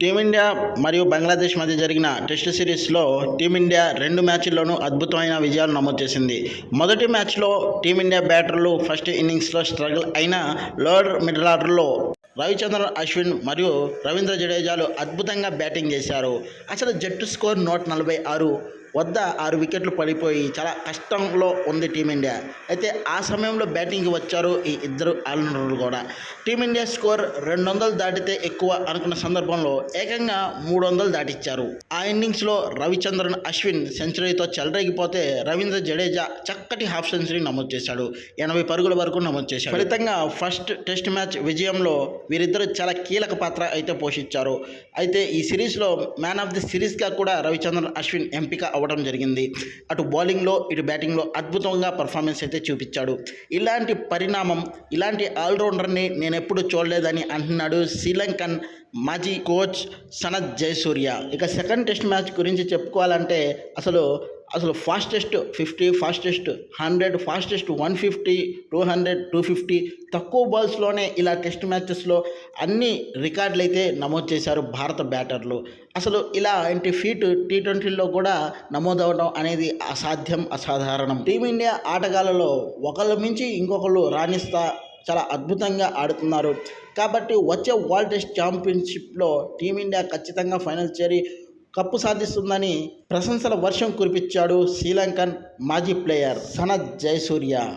Team India మరియు బంగ్లాదేశ్ మధ్య జరిగిన టెస్ట్ సిరీస్లో టీమిండియా రెండు మ్యాచ్ల్లోనూ అద్భుతమైన విజయాలు నమోదు చేసింది. మొదటి మ్యాచ్లో టీమిండియా బ్యాటర్లు ఫస్ట్ ఇన్నింగ్స్లో స్ట్రగుల్ అయిన లోయర్ మిడిల్ ఆర్డర్లో రవిచంద్రన్ అశ్విన్ మరియు రవీంద్ర జడేజాలు అద్భుతంగా బ్యాటింగ్ చేశారు. అసలు జట్టు స్కోర్ నూట నలభై ఆరు. వద్ద ఆరు వికెట్లు పడిపోయి చాలా కష్టంలో ఉంది టీమిండియా. అయితే ఆ సమయంలో బ్యాటింగ్కి వచ్చారు ఈ ఇద్దరు ఆల్రౌండర్లు కూడా. టీమిండియా స్కోర్ రెండు వందలు దాటితే ఎక్కువ అనుకున్న సందర్భంలో ఏకంగా మూడు వందలు దాటిచ్చారు. ఆ ఇన్నింగ్స్లో రవిచంద్రన్ అశ్విన్ సెంచరీతో చెలరేగిపోతే రవీంద్ర జడేజా చక్కటి హాఫ్ సెంచరీ నమోదు చేశాడు. ఎనభై పరుగుల వరకు నమోదు చేశాడు. ఫలితంగా ఫస్ట్ టెస్ట్ మ్యాచ్ విజయంలో వీరిద్దరు చాలా కీలక పాత్ర అయితే పోషించారు. అయితే ఈ సిరీస్లో మ్యాన్ ఆఫ్ ది సిరీస్గా కూడా రవిచంద్రన్ అశ్విన్ ఎంపిక అవ్వడం జరిగింది. అటు బౌలింగ్లో ఇటు బ్యాటింగ్లో అద్భుతంగా పర్ఫార్మెన్స్ అయితే చూపించాడు. ఇలాంటి పరిణామం ఇలాంటి ఆల్రౌండర్ని నేను ఎప్పుడు చూడలేదని అంటున్నాడు శ్రీలంకన్ మాజీ కోచ్ సనత్ జయసూర్య. ఇక సెకండ్ టెస్ట్ మ్యాచ్ గురించి చెప్పుకోవాలంటే అసలు అసలు fastest fifty fastest hundred fastest one fifty two hundred two fifty తక్కువ బాల్స్లోనే ఇలా టెస్ట్ మ్యాచెస్లో అన్ని రికార్డులు అయితే నమోదు చేశారు భారత బ్యాటర్లు. అసలు ఇలాంటి ఫీట్ టీ ట్వంటీలో కూడా నమోదవడం అనేది అసాధ్యం అసాధారణం. టీమిండియా ఆటగాళ్ళలో ఒకళ్ళు మించి ఇంకొకళ్ళు రాణిస్తా చాలా అద్భుతంగా ఆడుతున్నారు. కాబట్టి వచ్చే వరల్డ్ టెస్ట్ ఛాంపియన్షిప్లో టీమిండియా ఖచ్చితంగా ఫైనల్ చేరి కప్పు సాధిస్తుందని ప్రశంసల వర్షం కురిపించాడు శ్రీలంకన్ మాజీ ప్లేయర్ సనత్ జయసూర్య.